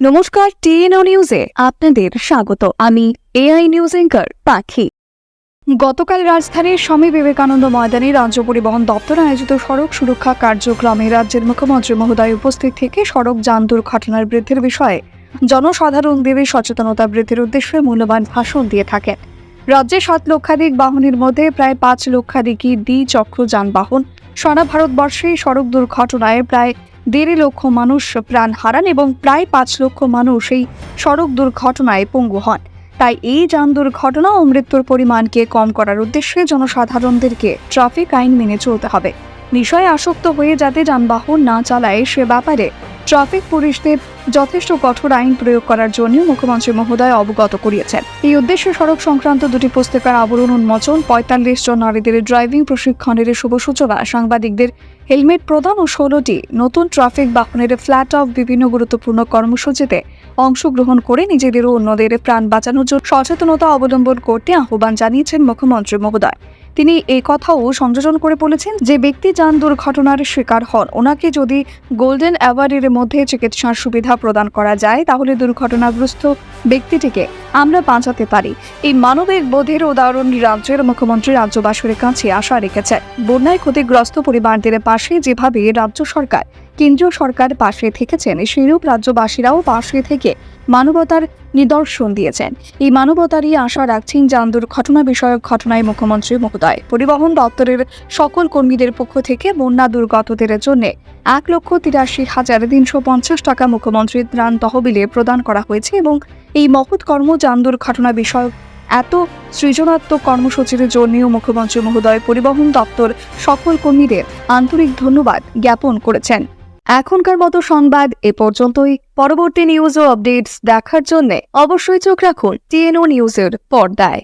নমস্কার, টিএনও নিউজে আপনাদের স্বাগত। আমি এআই নিউজ এঙ্কার পাখি। গতকাল রাজধানীর স্বামী বিবেকানন্দ ময়দানে রাজ্য পরিবহন দপ্তর আয়োজিত সড়ক সুরক্ষা কার্যক্রমে রাজ্যের মুখ্যমন্ত্রী মহোদয় উপস্থিত থেকে সড়ক যান দুর্ঘটনার বৃদ্ধির বিষয়ে জনসাধারণ জনসাধারণদের সচেতনতা বৃদ্ধির উদ্দেশ্যে মূল্যবান ভাষণ দিয়ে থাকেন। রাজ্যে সাত লক্ষাধিক বাহনের মধ্যে প্রায় পাঁচ লক্ষাধিকই দ্বিচক্র যানবাহন। সারা ভারতবর্ষে সড়ক দুর্ঘটনায় প্রায় দেড় লক্ষ মানুষ প্রাণ হারান এবং প্রায় পাঁচ লক্ষ মানুষ এই সড়ক দুর্ঘটনায় পঙ্গু হন। তাই এই যান দুর্ঘটনা ও মৃত্যুর পরিমাণকে কম করার উদ্দেশ্যে জনসাধারণদেরকে ট্রাফিক আইন মেনে চলতে হবে। বিষয়ে আসক্ত হয়ে যাতে যানবাহন না চালায় সে ব্যাপারে ট্রাফিক পুলিশদের যথেষ্ট কঠোর আইন প্রয়োগ করার জন্য মুখ্যমন্ত্রী মহোদয় অবগত করিয়েছেন। এই উদ্দেশ্যে সড়ক সংক্রান্ত দুটি পুস্তিকার আবরণ উন্মোচন, পঁয়তাল্লিশ জন নারীদের ড্রাইভিং প্রশিক্ষণের শুভ সূচনা, সাংবাদিকদের হেলমেট প্রদান ও ষোলোটি নতুন ট্রাফিক বাহনের ফ্ল্যাট অফ বিভিন্ন গুরুত্বপূর্ণ কর্মসূচিতে অংশগ্রহণ করে নিজেদের ও অন্যদের প্রাণ বাঁচানোর জন্য সচেতনতা অবলম্বন করতে আহ্বান জানিয়েছেন মুখ্যমন্ত্রী মহোদয়। তিনি এই কথাও সংযোজন করে বলেছেন যে ব্যক্তি যান দুর্ঘটনার শিকার হন। ওনাকে যদি গোল্ডেন অ্যাওয়ার্ডের মধ্যে চিকিৎসার সুবিধা প্রদান করা যায়, তাহলে দুর্ঘটনাগ্রস্ত ব্যক্তিটিকে আমরা বাঁচাতে পারি। এই মানবিক বোধের উদাহরণ রাজ্যের মুখ্যমন্ত্রী রাজ্যবাসীর কাছে আশা রেখেছেন বন্যায় ক্ষতিগ্রস্ত পরিবারদের পাশে যেভাবে রাজ্য সরকার, কেন্দ্রীয় সরকার পাশে থেকেছেন, সেইরূপ রাজ্যবাসীরাও পাশে থেকে মানবতার নিদর্শন দিয়েছেন। এই মানবতারই আশা রাখছেন যান দুর্ঘটনা বিষয়ক ঘটনায় মুখ্যমন্ত্রী মহোদয়। পরিবহন দপ্তরের সকল কর্মীদের পক্ষ থেকে বন্যা দুর্গতদের জন্য এক লক্ষ তিরাশি হাজার তিনশো পঞ্চাশ টাকা মুখ্যমন্ত্রীর ত্রাণ তহবিলে প্রদান করা হয়েছে এবং এই মহৎ কর্ম যান ঘটনা বিষয়ক এত সৃজনাত্মক কর্মসূচির জন্যও মুখ্যমন্ত্রী মহোদয় পরিবহন দপ্তর সকল কর্মীদের আন্তরিক ধন্যবাদ জ্ঞাপন করেছেন। এখনকার মতো সংবাদ এ পর্যন্তই। পরবর্তী নিউজ ও আপডেটস দেখার জন্য অবশ্যই চোখ রাখুন টিএনও নিউজের পর্দায়।